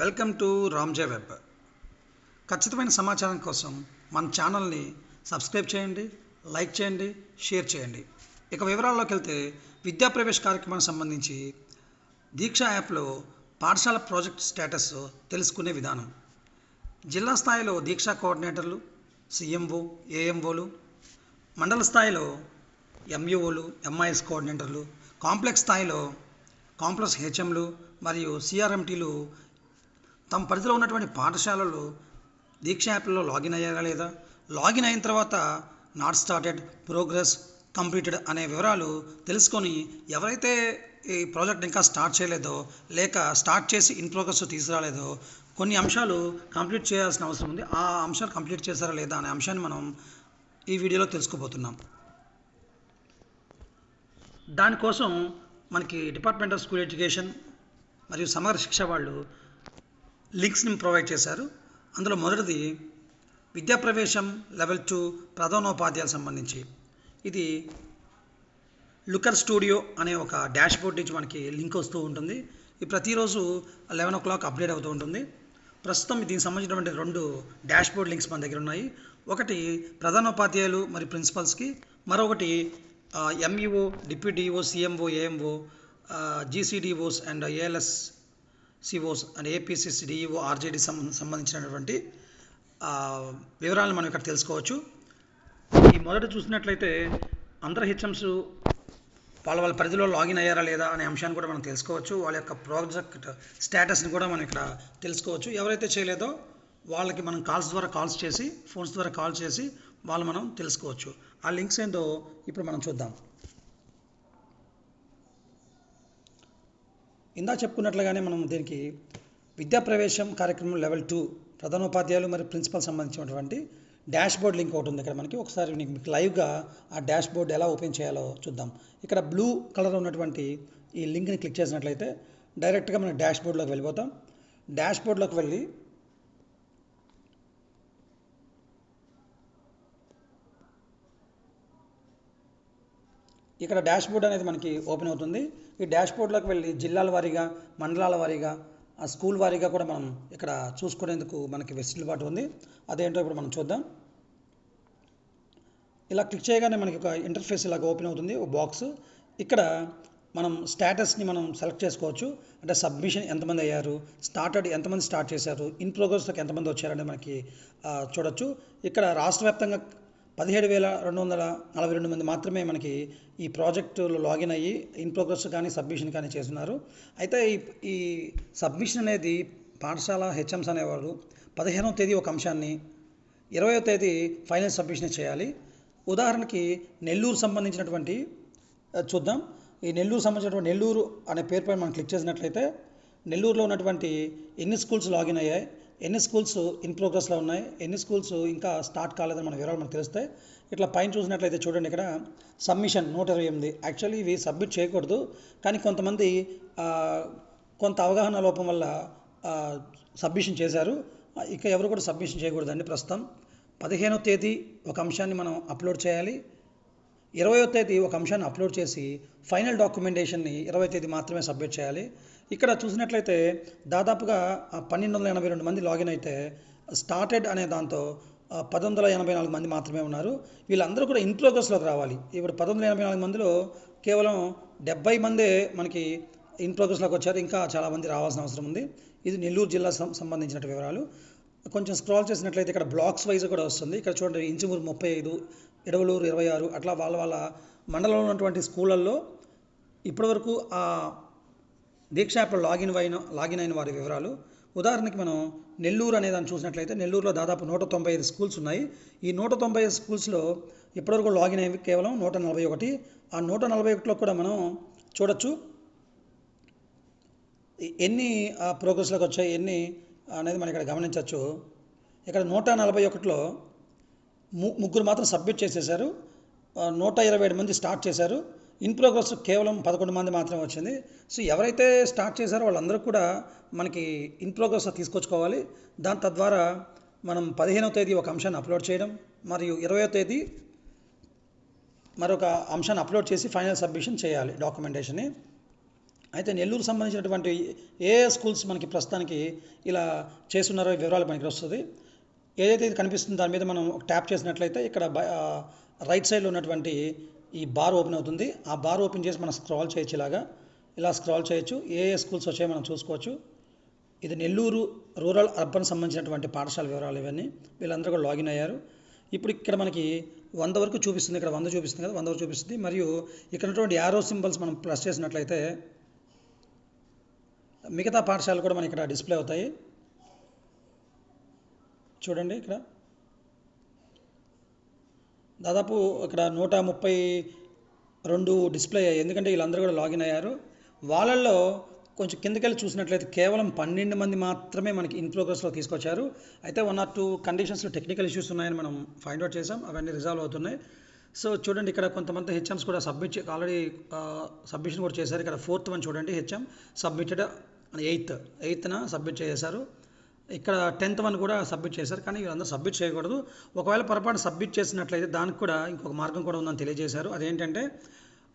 Welcome to రామ్జే web. ఖచ్చితమైన సమాచారం కోసం మన ఛానల్ని సబ్స్క్రైబ్ చేయండి లైక్ చేయండి షేర్ చేయండి. ఇక వివరాల్లోకి వెళ్తే విద్యా ప్రవేశ కార్యక్రమానికి సంబంధించి దీక్ష యాప్లో పాఠశాల ప్రాజెక్ట్ స్టేటస్ తెలుసుకునే విధానం. జిల్లా స్థాయిలో దీక్షా కోఆర్డినేటర్లు సిఎంఓ ఏఎంఓలు మండల స్థాయిలో ఎంఈఓలు ఎంఐఎస్ కోఆర్డినేటర్లు కాంప్లెక్స్ స్థాయిలో కాంప్లెక్స్ హెచ్ఎంలు మరియు సిఆర్ఎంటీలు తమ పరిధిలో ఉన్నటువంటి పాఠశాలలు దీక్ష యాప్లో లాగిన్ అయ్యారా లేదా? లాగిన్ అయిన తర్వాత నాట్ స్టార్టెడ్ ప్రోగ్రెస్ కంప్లీటెడ్ అనే వివరాలు తెలుసుకొని ఎవరైతే ఈ ప్రాజెక్ట్ ఇంకా స్టార్ట్ చేయలేదో లేక స్టార్ట్ చేసి ఇన్ ప్రోగ్రెస్ తీసుకురాలేదో కొన్ని అంశాలు కంప్లీట్ చేయాల్సిన అవసరం ఉంది. ఆ అంశాలు కంప్లీట్ చేశారా లేదా అనే అంశాన్ని మనం ఈ వీడియోలో తెలుసుకోబోతున్నాం. దానికోసం మనకి డిపార్ట్మెంట్ ఆఫ్ స్కూల్ ఎడ్యుకేషన్ మరియు సమగ్ర శిక్ష వాళ్ళు లింక్స్ని ప్రొవైడ్ చేశారు. అందులో మొదటిది విద్యా ప్రవేశం లెవెల్ టూ ప్రధానోపాధ్యాయులకు సంబంధించి. ఇది లుకర్ స్టూడియో అనే ఒక డాష్ బోర్డ్ నుంచి మనకి లింక్ వస్తూ ఉంటుంది. ఇది ప్రతిరోజు లెవెన్ ఓ క్లాక్ అప్డేట్ అవుతూ ఉంటుంది. ప్రస్తుతం దీనికి సంబంధించినటువంటి రెండు డాష్ బోర్డ్ లింక్స్ మన దగ్గర ఉన్నాయి. ఒకటి ప్రధానోపాధ్యాయులు మరియు ప్రిన్సిపల్స్కి మరొకటి MEO deputy EO CMO AMO GCDOs and ALS COs అంటే ఏపీసీసీ డిఈఓ ఆర్జేడి సంబంధించినటువంటి వివరాలను మనం ఇక్కడ తెలుసుకోవచ్చు. ఈ మొదట చూసినట్లయితే అందరు హెచ్ఎంస్ వాళ్ళ వాళ్ళ పరిధిలో లాగిన్ అయ్యారా లేదా అనే అంశాన్ని కూడా మనం తెలుసుకోవచ్చు. వాళ్ళ యొక్క ప్రాజెక్ట్ స్టేటస్ని కూడా మనం ఇక్కడ తెలుసుకోవచ్చు. ఎవరైతే చేయలేదో వాళ్ళకి మనం కాల్స్ ద్వారా కాల్స్ చేసి ఫోన్స్ ద్వారా కాల్ చేసి వాళ్ళు మనం తెలుసుకోవచ్చు. ఆ లింక్స్ ఏంటో ఇప్పుడు మనం చూద్దాం. ఇందా చెప్పుకున్నట్లుగానే మనం దీనికి విద్యా ప్రవేశం కార్యక్రమం లెవెల్ టూ ప్రధానోపాధ్యాయులు మరియు ప్రిన్సిపల్ సంబంధించినటువంటి డాష్ బోర్డ్ లింక్ ఒకటి ఉంది ఇక్కడ మనకి. ఒకసారి మీకు లైవ్గా ఆ డాష్ బోర్డ్ ఎలా ఓపెన్ చేయాలో చూద్దాం. ఇక్కడ బ్లూ కలర్ ఉన్నటువంటి ఈ లింక్ని క్లిక్ చేసినట్లయితే డైరెక్ట్గా మనం డాష్ బోర్డ్లోకి వెళ్ళిపోతాం. డాష్ బోర్డ్లోకి వెళ్ళి ఇక్కడ డాష్ బోర్డ్ అనేది మనకి ఓపెన్ అవుతుంది. ఈ డాష్ బోర్డ్లోకి వెళ్ళి జిల్లాల వారీగా మండలాల వారీగా ఆ స్కూల్ వారీగా కూడా మనం ఇక్కడ చూసుకునేందుకు మనకి వెసులుబాటు ఉంది. అదేంటో ఇప్పుడు మనం చూద్దాం. ఇలా క్లిక్ చేయగానే మనకి ఒక ఇంటర్ఫేస్ ఇలాగ ఓపెన్ అవుతుంది ఒక బాక్స్. ఇక్కడ మనం స్టేటస్ని మనం సెలెక్ట్ చేసుకోవచ్చు. అంటే సబ్మిషన్ ఎంతమంది అయ్యారు స్టార్టెడ్ ఎంతమంది స్టార్ట్ చేశారు ఇన్ ప్రోగ్రెస్లోకి ఎంతమంది వచ్చారనేది మనకి చూడొచ్చు. ఇక్కడ రాష్ట్ర వ్యాప్తంగా పదిహేడు వేల రెండు వందల నలభై రెండు మంది మాత్రమే మనకి ఈ ప్రాజెక్టులో లాగిన్ అయ్యి ఇన్ ప్రోగ్రెస్ కానీ సబ్మిషన్ కానీ చేస్తున్నారు. అయితే ఈ ఈ సబ్మిషన్ అనేది పాఠశాల హెచ్ఎంస్ అనేవారు పదిహేనవ తేదీ ఒక అంశాన్ని ఇరవయో తేదీ ఫైనల్ సబ్మిషన్ చేయాలి. ఉదాహరణకి నెల్లూరు సంబంధించినటువంటి చూద్దాం. ఈ నెల్లూరు సంబంధించినటువంటి నెల్లూరు అనే పేరుపై మనం క్లిక్ చేసినట్లయితే నెల్లూరులో ఉన్నటువంటి ఎన్ని స్కూల్స్ లాగిన్ అయ్యాయి ఎన్ని స్కూల్స్ ఇన్ ప్రోగ్రెస్లో ఉన్నాయి? ఎన్ని స్కూల్స్ ఇంకా స్టార్ట్ కాలేదని మన వివరాలు మనకు తెలుస్తాయి ఇట్లా పైన చూసినట్లయితే చూడండి ఇక్కడ సబ్మిషన్ నూట ఇరవై ఎనిమిది. యాక్చువల్లీ ఇవి సబ్మిట్ చేయకూడదు కానీ కొంతమంది కొంత అవగాహన లోపం వల్ల సబ్మిషన్ చేశారు. ఇక ఎవరు కూడా సబ్మిషన్ చేయకూడదండి ప్రస్తుతం. పదిహేనో తేదీ ఒక అంశాన్ని మనం అప్లోడ్ చేయాలి. ఇరవయో తేదీ ఒక అంశాన్ని అప్లోడ్ చేసి ఫైనల్ డాక్యుమెంటేషన్ని ఇరవై తేదీ మాత్రమే సబ్మిట్ చేయాలి. ఇక్కడ చూసినట్లయితే దాదాపుగా పన్నెండు వందల ఎనభై రెండు మంది లాగిన్ అయితే స్టార్టెడ్ అనే దాంతో పదొందల పది వందల ఎనభై నాలుగు మంది మాత్రమే ఉన్నారు. వీళ్ళందరూ కూడా ఇన్ ప్రోగ్రెస్లోకి రావాలి. ఇప్పుడు పది వందల ఎనభై నాలుగు మందిలో కేవలం డెబ్బై మందే మనకి ఇన్ ప్రోగ్రెస్లోకి వచ్చారు. ఇంకా చాలామంది రావాల్సిన అవసరం ఉంది. ఇది నెల్లూరు జిల్లా సం- సంబంధించిన వివరాలు. కొంచెం స్క్రాల్ చేసినట్లయితే ఇక్కడ బ్లాక్స్ వైజ్ కూడా వస్తుంది. ఇక్కడ చూడండి ఇంచుమూరు ముప్పై ఐదు ఎడవలూరు ఇరవై ఆరు అట్లా వాళ్ళ వాళ్ళ మండలంలో ఉన్నటువంటి స్కూళ్ళల్లో ఇప్పటివరకు ఆ దీక్ష యాప్లో లాగిన్ అయిన లాగిన్ అయిన వారి వివరాలు. ఉదాహరణకి మనం నెల్లూరు అనే దాన్ని చూసినట్లయితే నెల్లూరులో దాదాపు నూట తొంభై ఐదు స్కూల్స్ ఉన్నాయి. ఈ నూట తొంభై ఐదు స్కూల్స్లో ఇప్పటివరకు లాగిన్ అయ్యి కేవలం నూట నలభై ఒకటి. ఆ నూట నలభై ఒకటిలో కూడా మనం చూడొచ్చు. ఎన్ని ప్రోగ్రెస్లోకి వచ్చాయి ఎన్ని అనేది మనం ఇక్కడ గమనించవచ్చు ఇక్కడ నూట నలభై ఒకటిలో ముగ్గురు మాత్రం సబ్మిట్ చేసేసారు. నూట ఇరవై ఏడు మంది స్టార్ట్ చేశారు. ఇన్ ప్రోగ్రెస్ కేవలం పదకొండు మంది మాత్రమే వచ్చింది. సో ఎవరైతే స్టార్ట్ చేశారో వాళ్ళందరూ కూడా మనకి ఇన్ ప్రోగ్రెస్ తీసుకొచ్చుకోవాలి. దాని తద్వారా మనం పదిహేనవ తేదీ ఒక అంశాన్ని అప్లోడ్ చేయడం మరియు ఇరవయో తేదీ మరొక అంశాన్ని అప్లోడ్ చేసి ఫైనల్ సబ్మిషన్ చేయాలి డాక్యుమెంటేషన్ని. అయితే నెల్లూరు సంబంధించినటువంటి ఏ స్కూల్స్ మనకి ప్రస్తుతానికి ఇలా చేస్తున్నారో వివరాలు మనకి వస్తుంది. ఏదైతే ఇది కనిపిస్తుందో దాని మీద మనం ట్యాప్ చేసినట్లయితే ఇక్కడ రైట్ సైడ్లో ఉన్నటువంటి ఈ బార్ ఓపెన్ అవుతుంది. ఆ బార్ ఓపెన్ చేసి మనం స్క్రాల్ చేయొచ్చు ఇలాగా. ఇలా స్క్రాల్ చేయొచ్చు. ఏ ఏ స్కూల్స్ వచ్చాయో మనం చూసుకోవచ్చు. ఇది నెల్లూరు రూరల్ అర్బన్ సంబంధించినటువంటి పాఠశాల వివరాలు ఇవన్నీ. వీళ్ళందరూ కూడా లాగిన్ అయ్యారు. ఇప్పుడు ఇక్కడ మనకి వంద వరకు చూపిస్తుంది. ఇక్కడ వంద చూపిస్తుంది కదా. వంద వరకు చూపిస్తుంది. మరియు ఇక్కడ యారో సింబల్స్ మనం ప్రెస్ చేసినట్లయితే మిగతా పాఠశాలలు కూడా మనకి ఇక్కడ డిస్ప్లే అవుతాయి. చూడండి ఇక్కడ. దాదాపు ఇక్కడ నూట ముప్పై రెండు డిస్ప్లే అయ్యాయి. ఎందుకంటే వీళ్ళందరూ కూడా లాగిన్ అయ్యారు. వాళ్ళల్లో కొంచెం కిందకెళ్ళి చూసినట్లయితే కేవలం పన్నెండు మంది మాత్రమే మనకి ఇన్ ప్రోగ్రెస్లో తీసుకొచ్చారు. అయితే వన్ ఆర్ టూ కండిషన్స్లో టెక్నికల్ ఇష్యూస్ ఉన్నాయని మనం ఫైండ్ అవుట్ చేసాం అవన్నీ రిజాల్వ్ అవుతున్నాయి. సో చూడండి ఇక్కడ కొంతమంది హెచ్ఎమ్స్ కూడా సబ్మిట్ ఆల్రెడీ సబ్మిషన్ కూడా చేశారు. ఇక్కడ ఫోర్త్ వన్ చూడండి హెచ్ఎం సబ్మిటెడ్ ఎయిత్ ఎయిత్న సబ్మిట్ చేశారు. ఇక్కడ టెన్త్ వన్ కూడా సబ్మిట్ చేశారు కానీ వీళ్ళందరూ సబ్మిట్ చేయకూడదు. ఒకవేళ పొరపాటు సబ్మిట్ చేసినట్లయితే దానికి కూడా ఇంకొక మార్గం కూడా ఉందని తెలియజేశారు. అదేంటంటే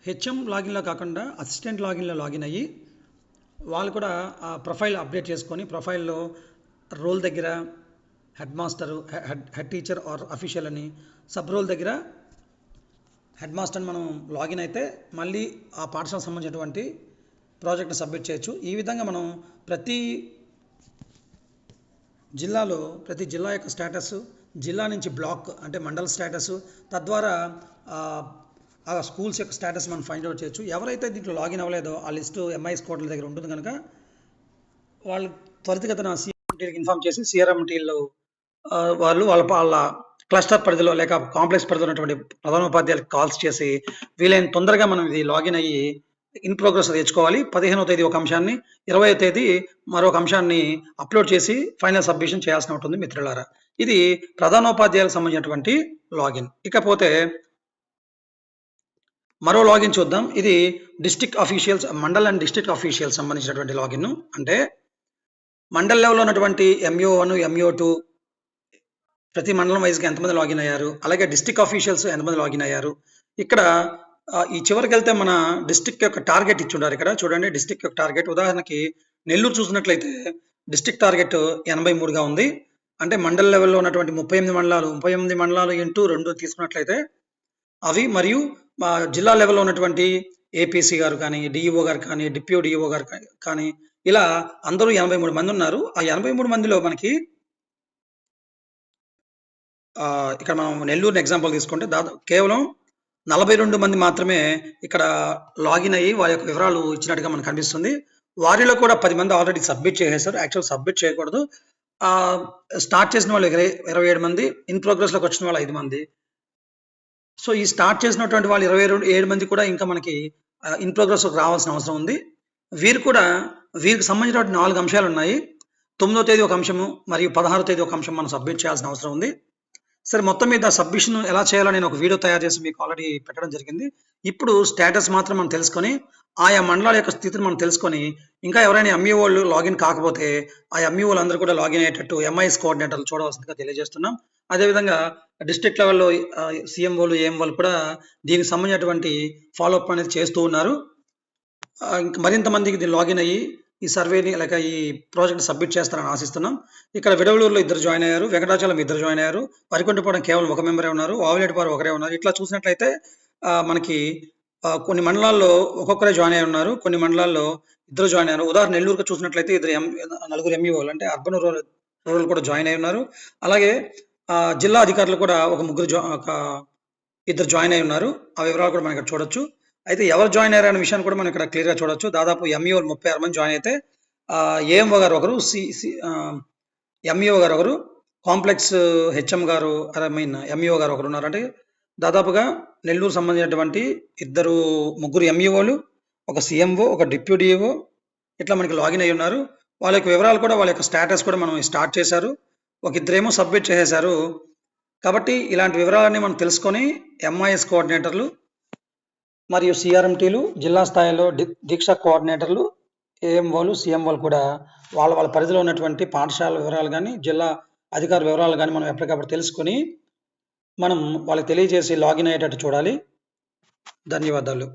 హెచ్ఎం లాగిన్లో కాకుండా అసిస్టెంట్ లాగిన్లో లాగిన్ అయ్యి వాళ్ళు కూడా ఆ ప్రొఫైల్ అప్డేట్ చేసుకొని ప్రొఫైల్లో రోల్ దగ్గర head master head head teacher or official అని సబ్ రోల్ దగ్గర హెడ్ మాస్టర్ మనం లాగిన్ అయితే మళ్ళీ ఆ పాఠశాలకు సంబంధించినటువంటి ప్రాజెక్ట్ని సబ్మిట్ చేయొచ్చు. ఈ విధంగా మనం ప్రతి జిల్లాలో ప్రతి జిల్లా యొక్క స్టేటస్ జిల్లా నుంచి బ్లాక్ అంటే మండల స్టేటస్ తద్వారా ఆ, స్కూల్స్ యొక్క స్టేటస్ మనం ఫైండ్ అవుట్ చేయొచ్చు. ఎవరైతే దీంట్లో లాగిన్ అవ్వలేదో ఆ లిస్టు ఎంఐఎస్ కోడ్ల దగ్గర ఉంటుంది కనుక వాళ్ళు త్వరితగతన సిఆర్ఎంటీకి ఇన్ఫామ్ చేసి సిఆర్ఎంటీలో వాళ్ళు వాళ్ళ వాళ్ళ క్లస్టర్ పరిధిలో లేక కాంప్లెక్స్ పరిధిలో ఉన్నటువంటి ప్రధానోపాధ్యాయులకు కాల్స్ చేసి వీలైన తొందరగా మనం ఇది లాగిన్ అయ్యి ఇన్ ప్రోగ్రెస్ తెచ్చుకోవాలి. పదిహేనో తేదీ ఒక అంశాన్ని ఇరవై తేదీ మరొక అంశాన్ని అప్లోడ్ చేసి ఫైనల్ సబ్మిషన్ చేయాల్సి ఉంటుంది మిత్రులారా. ఇది ప్రధానోపాధ్యాయులకు సంబంధించినటువంటి లాగిన్. ఇకపోతే మరో లాగిన్ చూద్దాం. ఇది district officials mandal and district officials సంబంధించినటువంటి లాగిన్. అంటే మండల్ లెవెల్లో ఉన్నటువంటి ఎంఓ వన్ ఎంఓ టూ ప్రతి మండలం వైజ్గా ఎంతమంది లాగిన్ అయ్యారు? అలాగే డిస్టిక్ అఫీషియల్స్ ఎంతమంది లాగిన్ అయ్యారు? ఇక్కడ ఈ చివరికి వెళ్తే మన డిస్టిక్ యొక్క టార్గెట్ ఇచ్చి ఉండాలి ఇక్కడ. చూడండి డిస్టిక్ యొక్క టార్గెట్. ఉదాహరణకి నెల్లూరు చూసినట్లయితే డిస్టిక్ టార్గెట్ ఎనభై మూడుగా ఉంది. అంటే మండల లెవెల్లో ఉన్నటువంటి ముప్పై ఎనిమిది మండలాలు ముప్పై ఎనిమిది మండలాలు ఇంటూ రెండు తీసుకున్నట్లయితే అవి మరియు మా జిల్లా లెవెల్లో ఉన్నటువంటి ఏపీసీ గారు కానీ డిఈఓ గారు కానీ డిప్యూ డిఈఓ గారు కానీ ఇలా అందరూ ఎనభై మూడు మంది ఉన్నారు. ఆ ఎనభై మూడు మందిలో మనకి ఇక్కడ మనం నెల్లూరుని ఎగ్జాంపుల్ తీసుకుంటే దాదాపు కేవలం నలభై రెండు మంది మాత్రమే ఇక్కడ లాగిన్ అయ్యి వారి యొక్క వివరాలు ఇచ్చినట్టుగా మనకు కనిపిస్తుంది. వారిలో కూడా పది మంది ఆల్రెడీ సబ్మిట్ చేసేసారు. యాక్చువల్ సబ్మిట్ చేయకూడదు. స్టార్ట్ చేసిన వాళ్ళు ఇరవై ఇరవై ఏడు మంది ఇన్ ప్రోగ్రెస్లోకి వచ్చిన వాళ్ళు ఐదు మంది. సో ఈ స్టార్ట్ చేసినటువంటి వాళ్ళు ఇరవై రెండు ఏడు మంది కూడా ఇంకా మనకి ఇన్ ప్రోగ్రెస్లోకి రావాల్సిన అవసరం ఉంది. వీరు కూడా వీరికి సంబంధించినటువంటి నాలుగు అంశాలు ఉన్నాయి తొమ్మిదో తేదీ ఒక అంశము మరియు పదహారో తేదీ ఒక అంశం మనం సబ్మిట్ చేయాల్సిన అవసరం ఉంది. సరే మొత్తం మీద సబ్మిషన్ ఎలా చేయాలో నేను ఒక వీడియో తయారు చేసి మీకు ఆల్రెడీ పెట్టడం జరిగింది. ఇప్పుడు స్టేటస్ మాత్రం మనం తెలుసుకొని ఆయా మండలాల యొక్క స్థితిని మనం తెలుసుకొని ఇంకా ఎవరైనా ఎంఈ వాళ్ళు లాగిన్ కాకపోతే ఆ ఎంఈ వాళ్ళు అందరూ కూడా లాగిన్ అయ్యేటట్టు ఎంఐఎస్ కోఆర్డినేటర్లు చూడవలసిందిగా తెలియజేస్తున్నాం. అదేవిధంగా డిస్ట్రిక్ట్ లెవెల్లో సీఎంఓలు ఏఎంఓలు కూడా దీనికి సంబంధించినటువంటి ఫాలోఅప్ అనేది చేస్తూ ఉన్నారు. ఇంకా మరింత మందికి దీన్ని లాగిన్ అయ్యి ఈ సర్వేని లేక ఈ ప్రాజెక్ట్ సబ్మిట్ చేస్తారని ఆశిస్తున్నాం. ఇక్కడ విడవలూరులో ఇద్దరు జాయిన్ అయ్యారు వెంకటాచలం ఇద్దరు జాయిన్ అయ్యారు వరికొండపాలెం కేవలం ఒక మెంబరే ఉన్నారు ఆవులేటిపారు ఒకరే ఉన్నారు. ఇట్లా చూసినట్లయితే మనకి కొన్ని మండలాల్లో ఒక్కొక్కరే జాయిన్ అయి ఉన్నారు కొన్ని మండలాల్లో ఇద్దరు జాయిన్ అయ్యారు. ఉదాహరణ నెల్లూరుకు చూసినట్లయితే ఇద్దరు ఎం నలుగురు ఎంఈఓలు అంటే అర్బన్ రూరల్ రూరల్ కూడా జాయిన్ అయి ఉన్నారు. అలాగే ఆ, జిల్లా అధికారులు కూడా ఒక ముగ్గురు జా- ఒక ఇద్దరు జాయిన్ అయి ఉన్నారు. ఆ వివరాలు కూడా మనం ఇక్కడ చూడొచ్చు. అయితే ఎవరు జాయిన్ అయ్యారు అనే విషయాన్ని కూడా మనం ఇక్కడ క్లియర్గా చూడొచ్చు. దాదాపు ఎంఈఓ ముప్పై ఆరు మంది జాయిన్ అయితే ఏఎంఓ గారు ఒకరు సి సి ఎంఈఓ గారు ఒకరు కాంప్లెక్స్ హెచ్ఎం గారు ఐ మీన్ ఎంఈఓ గారు ఒకరు ఉన్నారు. అంటే దాదాపుగా నెల్లూరు సంబంధించినటువంటి ఇద్దరు ముగ్గురు ఎంఈఓలు ఒక సిఎంఓ ఒక డిప్యూటీఓ ఇట్లా మనకి లాగిన్ అయి ఉన్నారు. వాళ్ళ యొక్క వివరాలు కూడా వాళ్ళ యొక్క స్టేటస్ కూడా మనం స్టార్ట్ చేశారు. ఒక ఇద్దరేమో సబ్మిట్ చేసేశారు. కాబట్టి ఇలాంటి వివరాలన్నీ మనం తెలుసుకొని ఎంఐఎస్ కోఆర్డినేటర్లు మరియు సిఆర్ఎంటీలు జిల్లా స్థాయిలో దీక్ష కోఆర్డినేటర్లు ఏఎంఓలు సిఎంఓలు కూడా వాళ్ళ వాళ్ళ పరిధిలో ఉన్నటువంటి పాఠశాల వివరాలు కానీ జిల్లా అధికార వివరాలు కానీ మనం ఎప్పటికప్పుడు తెలుసుకొని మనం వాళ్ళకి తెలియజేసి లాగిన్ అయ్యేటట్టు చూడాలి. ధన్యవాదాలు.